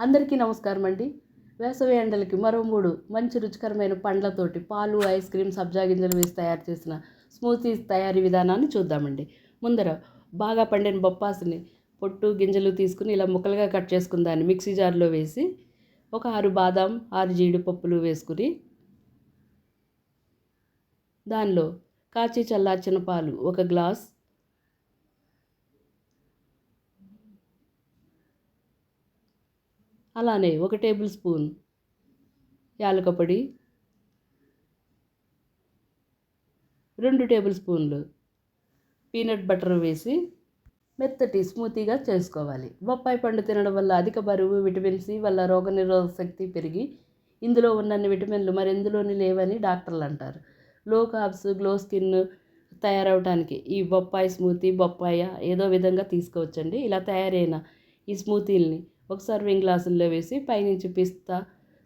అందరికీ నమస్కారం అండి. వేసవి ఎండలకి మరో మూడు మంచి రుచికరమైన పండ్లతోటి పాలు ఐస్ క్రీమ్ సబ్జా గింజలు వేసి తయారు చేసిన స్మూతీస్ తయారీ విధానాన్ని చూద్దామండి. ముందర బాగా పండిన బొప్పాసుని పొట్టు గింజలు తీసుకుని ఇలా ముక్కలుగా కట్ చేసుకుని దాన్ని మిక్సీ జార్లో వేసి ఒక ఆరు బాదాం ఆరు జీడిపప్పులు వేసుకుని దానిలో కాచి చల్లార్చిన పాలు ఒక గ్లాస్ అలానే ఒక టేబుల్ స్పూన్ యాలకపొడి రెండు టేబుల్ స్పూన్లు పీనట్ బటర్ వేసి మెత్తటి స్మూతీగా చేసుకోవాలి. బొప్పాయి పండు తినడం వల్ల అధిక బరువు విటమిన్ సి వల్ల రోగనిరోధక శక్తి పెరిగి ఇందులో ఉన్నన్ని విటమిన్లు మరెందులోని లేవని డాక్టర్లు అంటారు. లో కాబ్స్ గ్లో స్కిన్ తయారవడానికి ఈ బొప్పాయి స్మూతీ బొప్పాయ ఏదో విధంగా తీసుకోవచ్చండి. ఇలా తయారైన ఈ స్మూతీల్ని ఒక సర్వింగ్ గ్లాసుల్లో వేసి పైనుంచి పిస్తా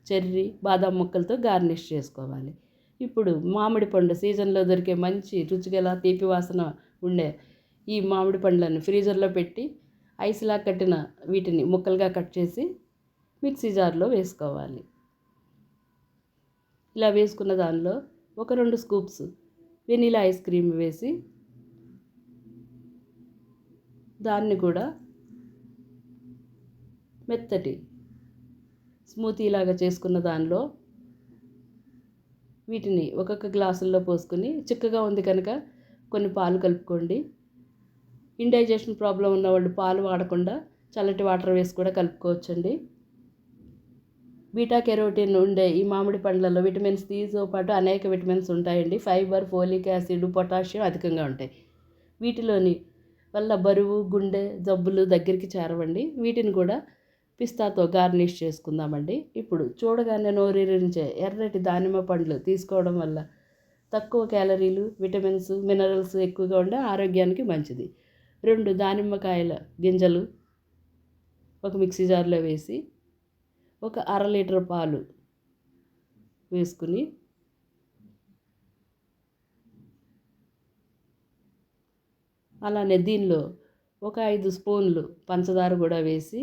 చెర్రీ బాదం ముక్కలతో గార్నిష్ చేసుకోవాలి. ఇప్పుడు మామిడి పండు సీజన్లో దొరికే మంచి రుచిగల తీపి వాసన ఉండే ఈ మామిడి పండ్లను ఫ్రీజర్లో పెట్టి ఐస్లా కట్టిన వీటిని ముక్కలుగా కట్ చేసి మిక్సీ జార్లో వేసుకోవాలి. ఇలా వేసుకున్న దానిలో ఒక రెండు స్కూప్స్ వెనీలా ఐస్ క్రీమ్ వేసి దాన్ని కూడా మెత్తటి స్మూతీలాగా చేసుకున్న దానిలో వీటిని ఒక్కొక్క గ్లాసుల్లో పోసుకొని చిక్కగా ఉంది కనుక కొన్ని పాలు కలుపుకోండి. ఇండైజెషన్ ప్రాబ్లం ఉన్న వాళ్ళు పాలు వాడకుండా చల్లటి వాటర్ వేసి కూడా కలుపుకోవచ్చండి. బీటా కెరోటిన్ ఉండే ఈ మామిడి పండ్లలో విటమిన్స్ సితో పాటు అనేక విటమిన్స్ ఉంటాయండి. ఫైబర్ ఫోలిక్ యాసిడ్ పొటాషియం అధికంగా ఉంటాయి. వీటిలోని వల్ల బరువు గుండె జబ్బులు దగ్గరికి చేరవండి. వీటిని కూడా పిస్తాతో గార్నిష్ చేసుకుందామండి. ఇప్పుడు చూడగానే నోరూరించే ఎర్రటి దానిమ్మ పండ్లు తీసుకోవడం వల్ల తక్కువ క్యాలరీలు విటమిన్స్ మినరల్స్ ఎక్కువగా ఉండే ఆరోగ్యానికి మంచిది. రెండు దానిమ్మకాయల గింజలు ఒక మిక్సీ జార్లో వేసి ఒక అర లీటర్ పాలు వేసుకుని అలానే దీనిలో ఒక ఐదు స్పూన్లు పంచదార కూడా వేసి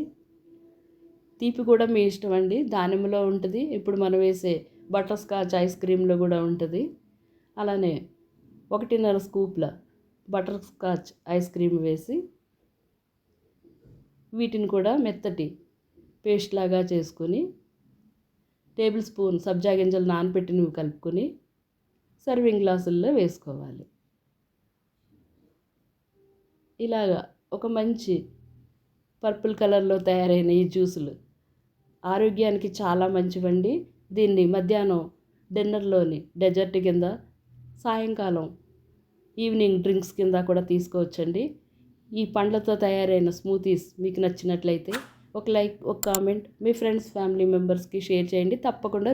తీపి కూడా మీ ఇష్టం అండి. దానిమ్మలో ఉంటుంది. ఇప్పుడు మనం వేసే బటర్ స్కాచ్ ఐస్ క్రీమ్లో కూడా ఉంటుంది. అలానే ఒకటిన్నర స్కూప్ల బటర్ స్కాచ్ ఐస్ క్రీమ్ వేసి వీటిని కూడా మెత్తటి పేస్ట్ లాగా చేసుకొని టేబుల్ స్పూన్ సబ్జా గింజలు నానపెట్టినవి కలుపుకొని సర్వింగ్ గ్లాసుల్లో వేసుకోవాలి. ఇలాగా ఒక మంచి పర్పుల్ కలర్లో తయారైన ఈ జ్యూసులు ఆరోగ్యానికి చాలా మంచివండి. దీన్ని మధ్యాహ్నం డిన్నర్లోని డెజర్ట్ కింద సాయంకాలం ఈవినింగ్ డ్రింక్స్ కింద కూడా తీసుకోవచ్చండి. ఈ పండ్లతో తయారైన స్మూతీస్ మీకు నచ్చినట్లయితే ఒక లైక్ ఒక కామెంట్ మీ ఫ్రెండ్స్ ఫ్యామిలీ మెంబర్స్కి షేర్ చేయండి. తప్పకుండా